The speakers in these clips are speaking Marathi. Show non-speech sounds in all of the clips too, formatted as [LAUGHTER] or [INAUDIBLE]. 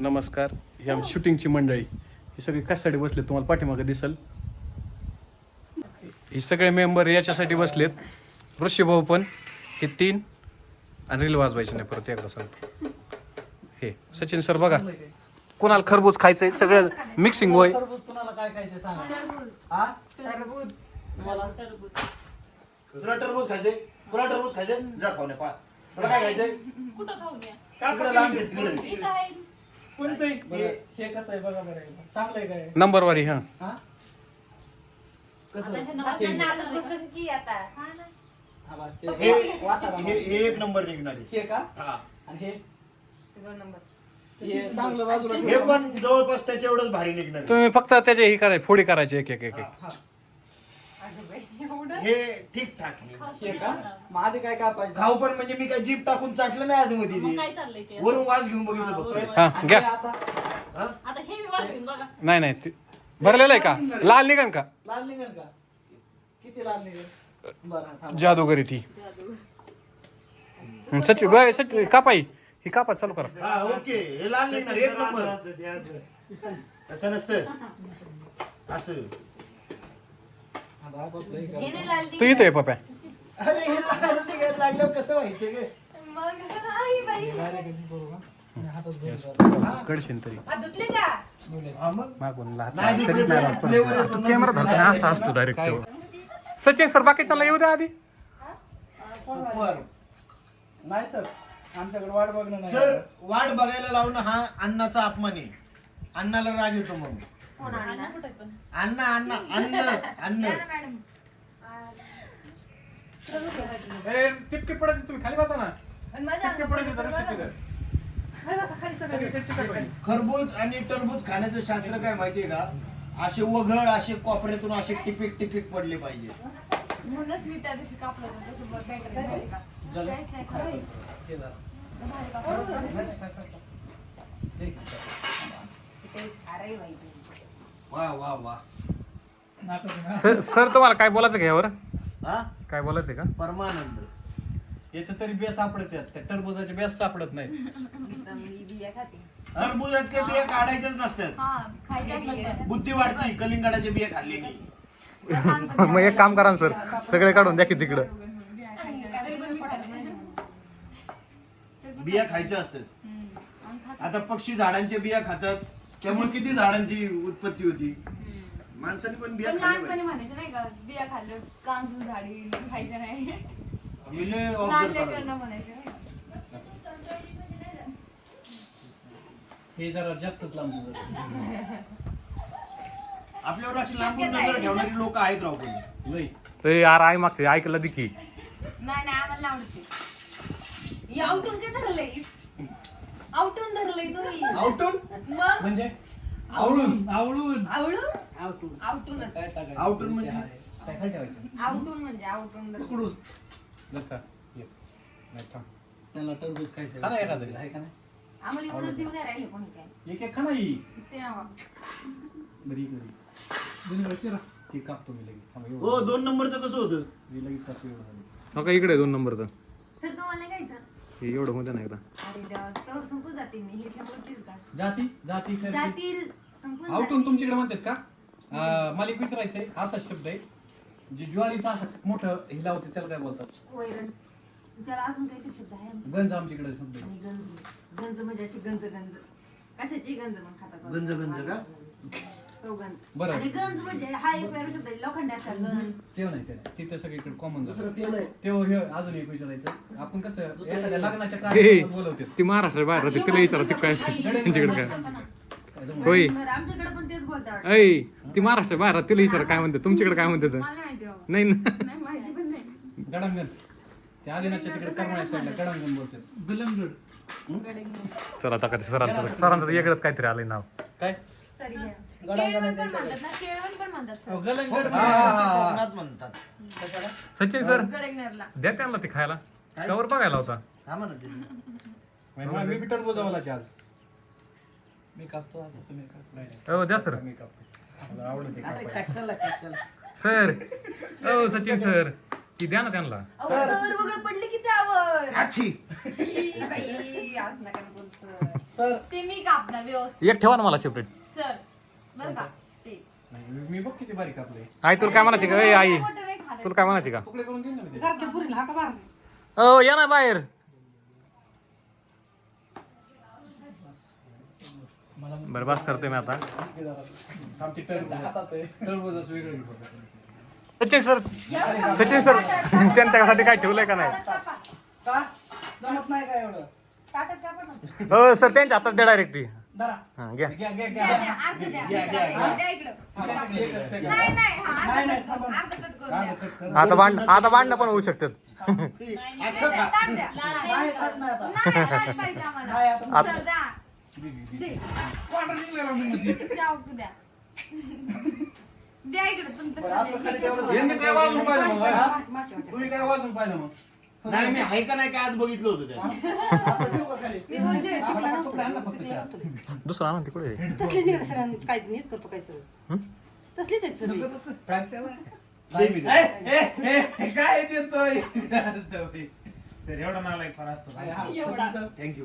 नमस्कार. ही आमची शूटिंगची मंडळी. ही सगळी कशासाठी बसले तुम्हाला पाठीमागे दिसल? हे सगळे मेंबर याच्यासाठी बसलेत. ऋषी भाऊ पण. हे तीन. आणि रील वाजवायचे नाही परत एकदा सांगतो. हे सचिन सर बघा. कोणाला खरबूज खायचंय? सगळं मिक्सिंग होय. टरबूज कुणाला काय खायचं हा? तुला टरबूज खायचे जा पा तुला काय खायचंय? कुठं लांब घे, तिकडे इथं आहे कोणतंही हे हे कसं आहे बघा बरं एकदा. चांगलं आहे काय नंबर वारी हा हा हे हा. हा हे हे. हे एक नंबर निघणार आहे. हे का हा. आणि हे दोन नंबर हे चांगलं बाजूला हे ठेवा. पण जवळपास त्याच्या एवढंच भारी निघणार आहे. तुम्ही फक्त त्याचे ही करायचे फोडी करायचे एक एक एक एक हा. हे ठीक ठाक आहे. का? मग आधी काय कापायचं? खाऊ पण म्हणजे मी काय जीप टाकून चाटलं नाही आधी मध्ये मग ते. काय वरून वास घेऊन बघितलं फक्त. हा घ्या. आता? आता हे बघा. नाही नाही ते भरलेलं आहे का? लाल निघन का? लाल निघेल का? किती लाल निघेल बरं थांबा. जादूगरी ती. हं, सचिन गय सचिन कापाई ही कापा चालू करा. हा ओके. हे लाल निघणार एक नंबर. तसं नसतं. असं हा, बा, बघतोय का? हे नाही लाल तू इथं आहे पप्या. अरे हे कसं व्हायचं गे? मग आई बाई. तरी. आ, धुतले का? हा मग? मागून नाही कधीच नाही लावत. फ्लेवर येतो ना. कॅमेरा धरतो ना, असा असतो डायरेक्ट सचिन सर बाकीच्याला येऊ द्या आधी. नाही सर. आमच्याकडे वाट बघणं नाही सर वाट बघायला लावणं हा अन्नाचा अपमान आहे. अन्नाला राग येतो मग अण्णा अण्णा अन्न अन्न पडत तुम्ही खाली बसा ना. पडत. खरबूज आणि टरबूज खाण्याचं शास्त्र काय माहितीये का? असे वघड असे कोपऱ्यातून असे टिपिक टिपिक पडले पाहिजे. म्हणूनच मी त्या दिवशी कापलं होतं वा वा वा? सर सर तुम्हाला काय बोलायचं घ्यावर हा? काय बोलायचं का? परमानंद. याचं तरी बेस सापडत त्या टरबुजाचे बेस सापडत नाही मी बिया खाते. टरबुजाचे बिया काढायचेच नसतात. हा, खायच्या. बुद्धी वाढती. कलिंगडाचे बिया खाल्ले की [LAUGHS] मग एक काम करा ना सर. सगळे काढून द्या की तिकडं. बिया खायच्या असतात. आता पक्षी झाडांच्या बिया खातात. त्यामुळे किती झाडांची उत्पत्ती होती? माणसाने पण बिया पण खाल्ल्या लहानपणी म्हणायचं नाही का बिया खाल्लं कांदून झाडी खायचं नाही. पाहिजे. मी लय लहान [LAUGHS] observe करायचो. लेकरांना म्हणायचं नाही का? हे जरा जास्तच लांब आपल्यावर अशी लांबून नजर ठेवणारी लोक आहेत राव पण. लय ते यार आई मागते ऐकलं दे की नाही नाही आम्हाला आवडते काय धरलंय आवटून धरलंय तुम्ही. आउटून मग? म्हणजे? आवळून आवळून आवळून आवटून. आवटूनच. आवटून म्हणजे? काय काय ठेवायचं? आवटून म्हणजे आवटून धरलं. पकडून बरं का? ये. नाही, थांब. त्यांना टरबूज खायचं खा ना एखादं. आहे का नाही? आम्हाला देऊन नाही राहिले कोणी काय. एक एक ही. ते नावा. बरी बरी ती कापतो मी लगेच. थांबा, एवढं. हो दोन नंबरचं कसं होतं. मी लगेच कापतो एवढं झालं. हो का इकडे दोन नंबर तर सर तुम्हाला नाही खायचं? हे एवढं होतं ना एकदा. अरे देवा तर संपून जातील मी हे ठेवतील का? जाती जाती खरं जातील संपून आउटून तुमच्याकडे म्हणतात का? अं, मला एक विचारायचंय असा शब्द आहे जे ज्वारीचा असं मोठं हे लावते त्याला काय बोलतात? जातील. वैरण. त्याला अजून काहीतरी शब्द आहे. आमच्या- गंज आमच्याकडे शब्द आहे. आणि गंज. गंज म्हणजे अशी गंज गंज. कशाची गंज मग गंज गंज का? तो गंज बरं. आणि गंज म्हणजे हा एक वेगळा शब्द आहे लोखंडाचा गंज तेव्हा नाही ते तिथं सगळीकडे कॉमन दुसरं झालं ते नाही. तेव्हा हे अजून एक विचारायचं. आपण कसं दुसरं एखाद्या लग्नाच्या कार्यक्रमात बोलवते. ती महाराष्ट्र बाहेर तिला विचारा ती काय त्यांच्याकडे काय होय. आमच्याकडे पण तेच बोलतात. ऐ ती महाराष्ट्र बाहेर तिला विचारा काय म्हणते तुमच्याकडे काय म्हणते तर मला नाही माहिती बाबा. नाही ना. नाही माहिती पण नाही. गडांगण. त्या आदिनाच्या तिकडे करमाळ्या साईडला. बोलतात. चला आता कधी सरांचं सरांचं वेगळंच काहीतरी आलंय नाव. काय? केळवण आहे पण म्हणतात ना केळवण पण म्हणतात सर. गलंगड हा, हा, हा, कोकणात म्हणतात. कशाला? सचिन सर गडेगनरला. द्या त्यांना ते खायला. कवर बघायला होता. हा म्हणत. मी बिटर बोजावला आज. मी कापतो आता तुम्ही कापतो हो द्या सर. मी कापतो. मला आवडते अरे कशाला कशाला? सर हो सचिन सर. ती द्या ना त्यांना. अहो, सर. वगैरे पडले की त्यावर. आच्छी शी, बाई, आज नका बोलतो सर. ते मी कापणार व्यवस्थित. एक ठेवा ना मला सेपरेट बर का? ते मी बघ किती बारीक आपले. आई तुला काय म्हणायची का? ए आई. तुला काय म्हणायची का? तुकडे करून दे ना मी घरच्या पुरीला हा या ना बाहेर. बरं बस करते मी आता. सचिन सर सचिन सर त्यांच्यासाठी काय ठेवलंय का नाही? का? जमत नाही का एवढं? ताटात कापा ना. हो सर त्यांच्या हातात द्या डायरेक्ट ती. हा घ्या हा. आता भांड आता भांडणं पण होऊ शकतात ताट द्या. नाही खात नाही आता नाही, ताट पाहिजे आम्हाला. नाही आता सर, द्या. दे. चाकू द्या. द्या इकडं तुमचं खाली. यांनी काय वाजून पाहिलं मग हा? तुम्ही काय वाजून पाहिलं मग नाही मी आहे का नाही काय आज बघितलं होतं त्या दुसरा आणा तिकडे. तसलीच नाही सर काय नीट करतो काय सर तसलीच आहेत सर. काय देतोय सर एवढा. नालायक फार असतो. थँक्यू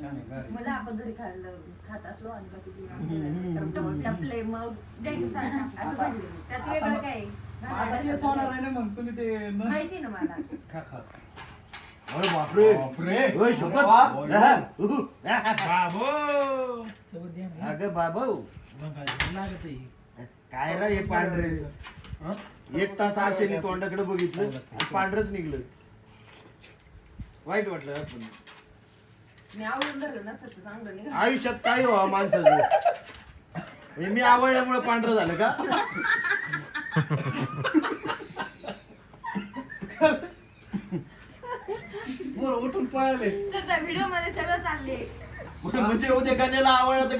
मला आपण जरी खाल्लं खात असलो आणि बाकी तर टपले मग द्यायचं चालतं. असं पाहिजे. त्यात वेगळं काय? आता तेच होणार आहे ना मग तुम्ही ते न- माहिती ना मला. खा खा. अरे बापरे. बापरे. ओय शपथ. वा. हा, उहु. बाबो. अगं बाबा. काय रे हे पांढरे? हं? एक तास आशेने तोंडाकडे बघितलं पांढरच निघलं. वाईट वाटलं पण. मी आवडून धरलं नसतं तर चांगलं निघालं. आयुष्यात काय व्हावं माणसाचं. म्हणजे मी आवडल्यामुळे पांढरं झालं का? उठून पळाले. सर त्या व्हिडिओमध्ये सगळं चालले म्हणजे उद्या कन्याला आवडलं तर